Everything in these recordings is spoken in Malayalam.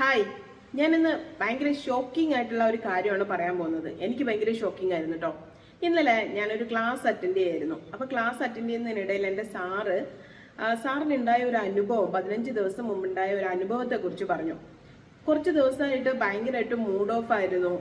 ഹായ് ഞാനിന്ന് ഭയങ്കര ഷോക്കിംഗ് ആയിട്ടുള്ള ഒരു കാര്യമാണ് പറയാൻ പോകുന്നത്. എനിക്ക് ഭയങ്കര ഷോക്കിംഗ് ആയിരുന്നു കേട്ടോ ഇന്നലെ ഞാനൊരു ക്ലാസ് അറ്റൻഡ് ചെയ്യായിരുന്നു. അപ്പോൾ ക്ലാസ് അറ്റൻഡ് ചെയ്യുന്നതിനിടയിൽ എന്റെ സാറ് സാറിന് സാറിനുണ്ടായ ഒരു അനുഭവം പതിനഞ്ച് ദിവസം മുമ്പുണ്ടായ ഒരു അനുഭവത്തെക്കുറിച്ച് പറഞ്ഞു. കുറച്ച് ദിവസമായിട്ട് ഭയങ്കരമായിട്ട് മൂഡ് ഓഫ് ആയിരുന്നു.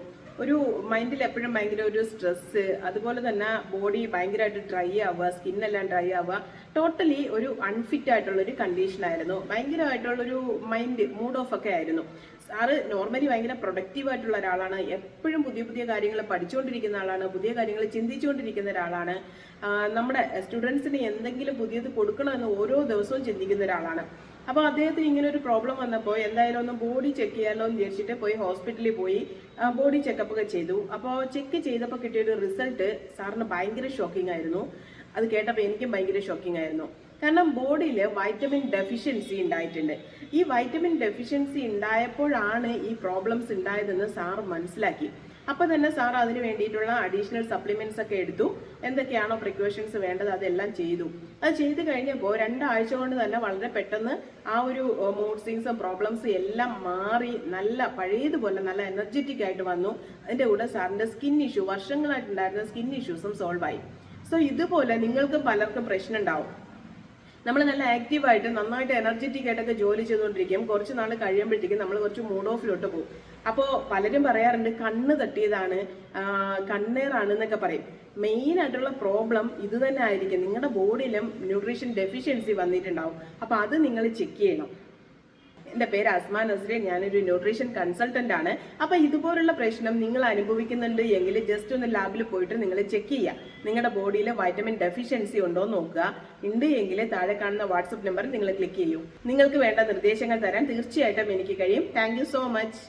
ഒരു മൈൻഡിൽ എപ്പോഴും ഭയങ്കര ഒരു സ്ട്രെസ് അതുപോലെ തന്നെ ബോഡി ഭയങ്കരമായിട്ട് ഡ്രൈ ആവുക സ്കിന്നെല്ലാം ഡ്രൈ ആവുക ടോട്ടലി ഒരു അൺഫിറ്റ് ആയിട്ടുള്ള ഒരു കണ്ടീഷൻ ആയിരുന്നു. ഭയങ്കരമായിട്ടുള്ളൊരു മൈൻഡ് മൂഡ് ഓഫ് ഒക്കെ ആയിരുന്നു. സാറ് നോർമലി ഭയങ്കര പ്രൊഡക്റ്റീവ് ആയിട്ടുള്ള ഒരാളാണ്. എപ്പോഴും പുതിയ പുതിയ കാര്യങ്ങൾ പഠിച്ചുകൊണ്ടിരിക്കുന്ന ആളാണ് പുതിയ കാര്യങ്ങൾ ചിന്തിച്ചുകൊണ്ടിരിക്കുന്ന ഒരാളാണ്. നമ്മുടെ സ്റ്റുഡൻസിന് എന്തെങ്കിലും പുതിയത് കൊടുക്കണമെന്ന് ഓരോ ദിവസവും ചിന്തിക്കുന്ന ഒരാളാണ്. അപ്പോൾ അദ്ദേഹത്തിന് ഇങ്ങനെ ഒരു പ്രോബ്ലം വന്നപ്പോൾ എന്തായാലും ഒന്ന് ബോഡി ചെക്ക് ചെയ്യാമല്ലോ എന്ന് വിചാരിച്ചിട്ട് പോയി ഹോസ്പിറ്റലിൽ പോയി. ബോഡി ചെക്കപ്പ് ഒക്കെ ചെയ്തു. അപ്പോൾ ചെക്ക് ചെയ്തപ്പോൾ കിട്ടിയ ഒരു റിസൾട്ട് സാറിന് ഭയങ്കര ഷോക്കിംഗ് ആയിരുന്നു. അത് കേട്ടപ്പോൾ എനിക്കും ഭയങ്കര ഷോക്കിംഗ് ആയിരുന്നു. കാരണം ബോഡിയിൽ വൈറ്റമിൻ ഡെഫിഷ്യൻസി ഉണ്ടായിട്ടുണ്ട്. ഈ വൈറ്റമിൻ ഡെഫിഷ്യൻസി ഉണ്ടായപ്പോഴാണ് ഈ പ്രോബ്ലംസ് ഉണ്ടായതെന്ന് സാർ മനസ്സിലാക്കി. അപ്പോൾ തന്നെ സാർ അതിന് വേണ്ടിയിട്ടുള്ള അഡീഷണൽ സപ്ലിമെന്റ്സ് ഒക്കെ എടുത്തു. എന്തൊക്കെയാണോ പ്രിക്കോഷൻസ് വേണ്ടത് അതെല്ലാം ചെയ്തു. അത് ചെയ്ത് കഴിഞ്ഞപ്പോൾ രണ്ടാഴ്ച കൊണ്ട് തന്നെ വളരെ പെട്ടെന്ന് ആ ഒരു മൂഡ് സ്വിങ്സും പ്രോബ്ലംസും എല്ലാം മാറി നല്ല പഴയതുപോലെ നല്ല എനർജറ്റിക് ആയിട്ട് വന്നു. അതിന്റെ കൂടെ സാറിന്റെ സ്കിൻ ഇഷ്യൂ വർഷങ്ങളായിട്ടുണ്ടായിരുന്ന സ്കിൻ ഇഷ്യൂസും സോൾവ് ആയി. സോ ഇതുപോലെ നിങ്ങൾക്ക് പലർക്കും പ്രശ്നം ഉണ്ടാവും. നമ്മൾ നല്ല ആക്റ്റീവായിട്ട് നന്നായിട്ട് എനർജറ്റിക് ആയിട്ടൊക്കെ ജോലി ചെയ്തുകൊണ്ടിരിക്കും. കുറച്ച് നാൾ കഴിയുമ്പോഴത്തേക്കും നമ്മൾ കുറച്ച് മൂഡ് ഓഫിലോട്ട് പോകും. അപ്പോൾ പലരും പറയാറുണ്ട് കണ്ണ് തട്ടിയതാണ് കണ്ണേറാണെന്നൊക്കെ പറയും. മെയിൻ ആയിട്ടുള്ള പ്രോബ്ലം ഇത് തന്നെ ആയിരിക്കും. നിങ്ങളുടെ ബോഡിയിലും ന്യൂട്രീഷൻ ഡെഫിഷ്യൻസി വന്നിട്ടുണ്ടാവും. അപ്പോൾ അത് നിങ്ങൾ ചെക്ക് ചെയ്യണം. എന്റെ പേര് അസ്മാൻ നസ്രീൻ ഞാനൊരു ന്യൂട്രീഷൻ കൺസൾട്ടന്റ് ആണ്. അപ്പൊ ഇതുപോലുള്ള പ്രശ്നം നിങ്ങൾ അനുഭവിക്കുന്നുണ്ട് എങ്കിൽ ജസ്റ്റ് ഒന്ന് ലാബിൽ പോയിട്ട് നിങ്ങൾ ചെക്ക് ചെയ്യുക. നിങ്ങളുടെ ബോഡിയിൽ വൈറ്റമിൻ ഡെഫിഷ്യൻസി ഉണ്ടോ എന്ന് നോക്കുക. ഉണ്ട് എങ്കിൽ താഴെ കാണുന്ന വാട്സപ്പ് നമ്പർ നിങ്ങൾ ക്ലിക്ക് ചെയ്യൂ. നിങ്ങൾക്ക് വേണ്ട നിർദ്ദേശങ്ങൾ തരാൻ തീർച്ചയായിട്ടും എനിക്ക് കഴിയും. Thank so much